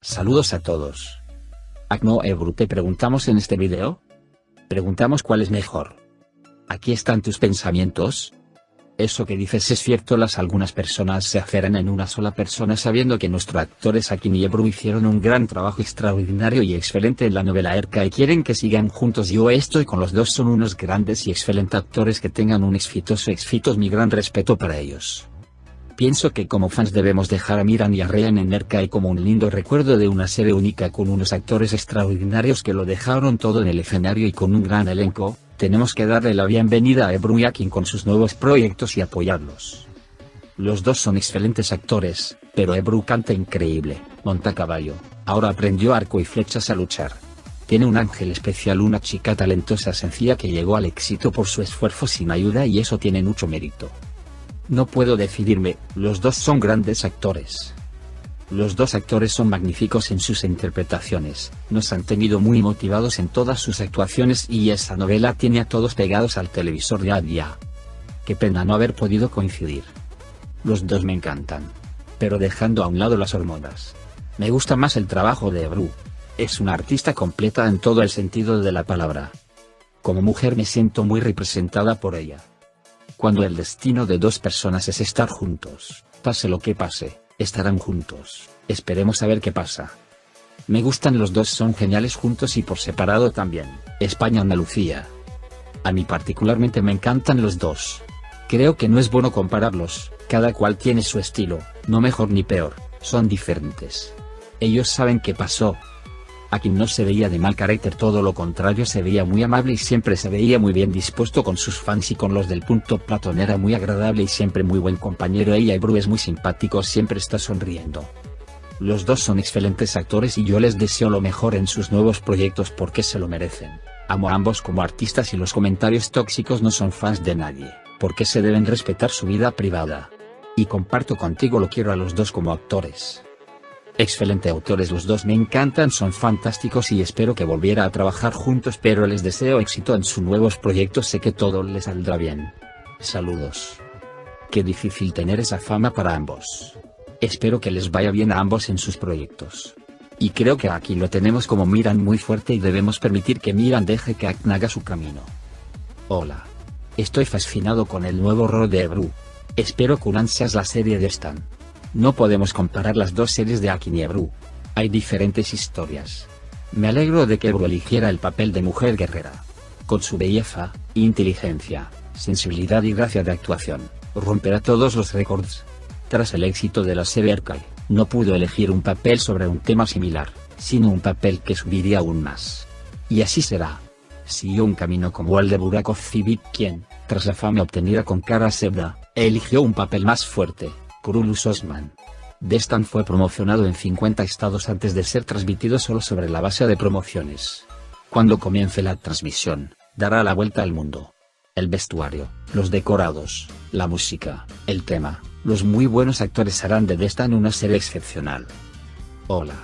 Saludos a todos. Acno Ebru te preguntamos en este video. Preguntamos cuál es mejor. Aquí están tus pensamientos. Eso que dices es cierto, las algunas personas se aferran en una sola persona sabiendo que nuestros actores Akin y Ebru hicieron un gran trabajo extraordinario y excelente en la novela Erka y quieren que sigan juntos yo estoy con los dos son unos grandes y excelentes actores que tengan un exitoso éxitos mi gran respeto para ellos. Pienso que como fans debemos dejar a Miran y a Ryan en Erkai como un lindo recuerdo de una serie única con unos actores extraordinarios que lo dejaron todo en el escenario y con un gran elenco, tenemos que darle la bienvenida a Ebru Yakin con sus nuevos proyectos y apoyarlos. Los dos son excelentes actores, pero Ebru canta increíble, monta caballo, ahora aprendió arco y flechas a luchar. Tiene un ángel especial, una chica talentosa sencilla que llegó al éxito por su esfuerzo sin ayuda y eso tiene mucho mérito. No puedo decidirme, los dos son grandes actores. Los dos actores son magníficos en sus interpretaciones, nos han tenido muy motivados en todas sus actuaciones y esa novela tiene a todos pegados al televisor día a día. Qué pena no haber podido coincidir. Los dos me encantan. Pero dejando a un lado las hormonas. Me gusta más el trabajo de Ebru. Es una artista completa en todo el sentido de la palabra. Como mujer me siento muy representada por ella. Cuando el destino de dos personas es estar juntos, pase lo que pase, estarán juntos, esperemos a ver qué pasa. Me gustan los dos son geniales juntos y por separado también, España-Andalucía. A mí particularmente me encantan los dos. Creo que no es bueno compararlos, cada cual tiene su estilo, no mejor ni peor, son diferentes. Ellos saben qué pasó, Aquí no se veía de mal carácter todo lo contrario se veía muy amable y siempre se veía muy bien dispuesto con sus fans y con los del punto Platón era muy agradable y siempre muy buen compañero ella y Bru es muy simpático siempre está sonriendo. Los dos son excelentes actores y yo les deseo lo mejor en sus nuevos proyectos porque se lo merecen. Amo a ambos como artistas y los comentarios tóxicos no son fans de nadie, porque se deben respetar su vida privada. Y comparto contigo lo quiero a los dos como actores. Excelente autores los dos me encantan son fantásticos y espero que volviera a trabajar juntos pero les deseo éxito en sus nuevos proyectos sé que todo les saldrá bien. Saludos. Qué difícil tener esa fama para ambos. Espero que les vaya bien a ambos en sus proyectos. Y creo que aquí lo tenemos como Miran muy fuerte y debemos permitir que Miran deje que Akn su camino. Hola. Estoy fascinado con el nuevo rol de Ebru. Espero con ansias la serie de Stan. No podemos comparar las dos series de Akin y Ebru. Hay diferentes historias. Me alegro de que Ebru eligiera el papel de mujer guerrera. Con su belleza, inteligencia, sensibilidad y gracia de actuación, romperá todos los récords. Tras el éxito de la serie Arkai, no pudo elegir un papel sobre un tema similar, sino un papel que subiría aún más. Y así será. Siguió un camino como el de Burakov Civit quien, tras la fama obtenida con Kara Sebda, eligió un papel más fuerte, Kurulus Osman. Destan fue promocionado en 50 estados antes de ser transmitido solo sobre la base de promociones. Cuando comience la transmisión, dará la vuelta al mundo. El vestuario, los decorados, la música, el tema, los muy buenos actores harán de Destan una serie excepcional. Hola.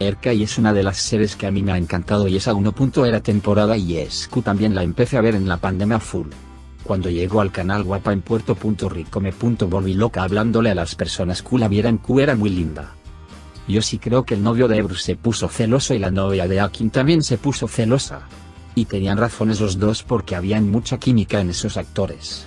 Erkai es una de las series que a mí me ha encantado y esa 1. Era temporada y ESQ también la empecé a ver en la pandemia full. Cuando llegó al canal guapa en Puerto Rico me volví loca hablándole a las personas que la vieran Q era muy linda. Yo sí creo que el novio de Ebru se puso celoso y la novia de Akin también se puso celosa. Y tenían razones los dos porque habían mucha química en esos actores.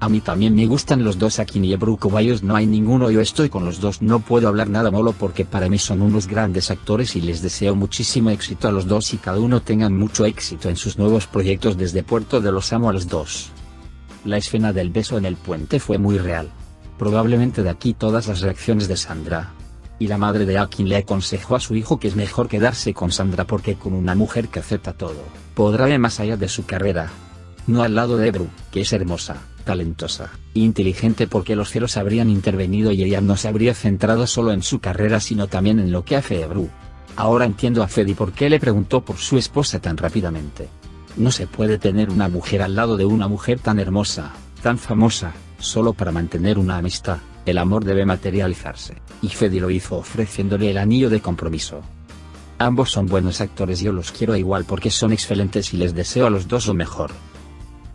A mí también me gustan los dos Akin y Ebru Kobayos no hay ninguno yo estoy con los dos no puedo hablar nada malo porque para mí son unos grandes actores y les deseo muchísimo éxito a los dos y cada uno tengan mucho éxito en sus nuevos proyectos desde Puerto de los amo a los dos. La escena del beso en el puente fue muy real. Probablemente de aquí todas las reacciones de Sandra. Y la madre de Akin le aconsejó a su hijo que es mejor quedarse con Sandra porque con una mujer que acepta todo, podrá ir más allá de su carrera. No al lado de Ebru, que es hermosa, talentosa, inteligente porque los cielos habrían intervenido y ella no se habría centrado solo en su carrera sino también en lo que hace Ebru. Ahora entiendo a Fedi por qué le preguntó por su esposa tan rápidamente. No se puede tener una mujer al lado de una mujer tan hermosa, tan famosa, solo para mantener una amistad, el amor debe materializarse, y Fedi lo hizo ofreciéndole el anillo de compromiso. Ambos son buenos actores yo los quiero igual porque son excelentes y les deseo a los dos lo mejor.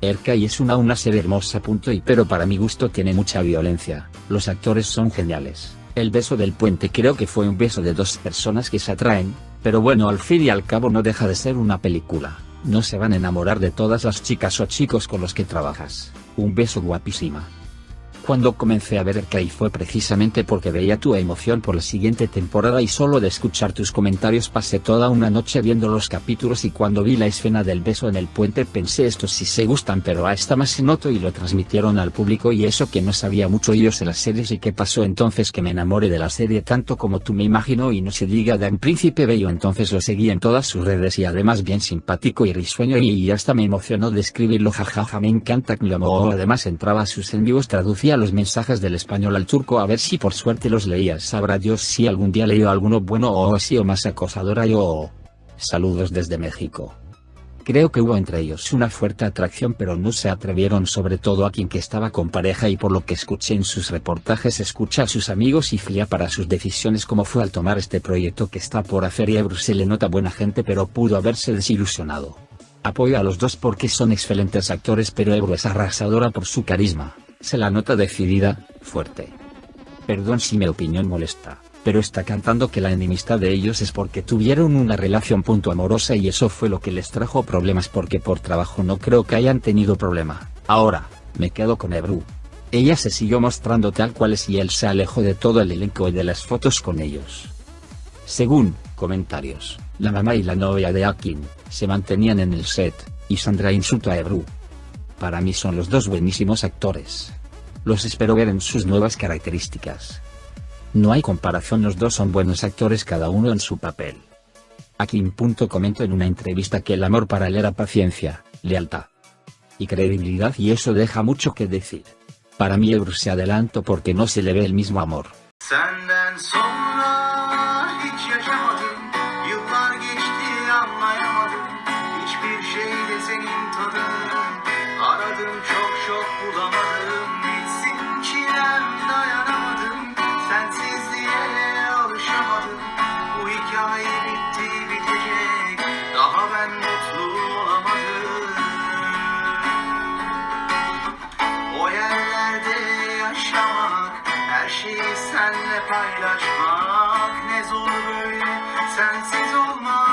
Erkai es una una serie hermosa punto y pero para mi gusto tiene mucha violencia, los actores son geniales, El beso del puente creo que fue un beso de dos personas que se atraen, pero bueno al fin y al cabo no deja de ser una película, no se van a enamorar de todas las chicas o chicos con los que trabajas, un beso guapísima. Cuando comencé a ver Kai fue precisamente porque veía tu emoción por la siguiente temporada y solo de escuchar tus comentarios pasé toda una noche viendo los capítulos y cuando vi la escena del beso en el puente pensé estos sí se gustan pero a esta más se noto y lo transmitieron al público y eso que no sabía mucho ellos de las series y qué pasó entonces que me enamoré de la serie tanto como tú me imagino y no se diga de un príncipe bello entonces lo seguí en todas sus redes y además bien simpático y risueño y, hasta me emocionó de escribirlo jajaja me encanta que lo amo además entraba a sus en traducía los mensajes del español al turco a ver si por suerte los leía. Sabrá Dios si algún día leyó alguno bueno o así o más acosadora yo. Saludos desde México. Creo que hubo entre ellos una fuerte atracción pero no se atrevieron sobre todo a quien que estaba con pareja y por lo que escuché en sus reportajes escucha a sus amigos y fría para sus decisiones como fue al tomar este proyecto que está por hacer y a se le nota buena gente pero pudo haberse desilusionado. Apoyo a los dos porque son excelentes actores pero Ebru es arrasadora por su carisma, se la nota decidida, fuerte. Perdón si mi opinión molesta, pero está cantando que la enemistad de ellos es porque tuvieron una relación punto amorosa y eso fue lo que les trajo problemas porque por trabajo no creo que hayan tenido problema. Ahora, me quedo con Ebru. Ella se siguió mostrando tal cual es y él se alejó de todo el elenco y de las fotos con ellos. Según, comentarios, la mamá y la novia de Akin, se mantenían en el set, y Sandra insultó a Ebru, para mí son los dos buenísimos actores. Los espero ver en sus nuevas características. No hay comparación, los dos son buenos actores cada uno en su papel. Aquí punto comento en una entrevista que el amor para él era paciencia, lealtad y credibilidad y eso deja mucho que decir. Para mí Ebru se adelanto porque no se le ve el mismo amor. varım bitsin çilem dayanamadım. Sensizliğe alışamadım. Bu hikaye bitti bitecek Daha ben mutlu olamadım. O yerlerde yaşamak her şeyi senle paylaşmak Ne zor böyle sensiz olmak.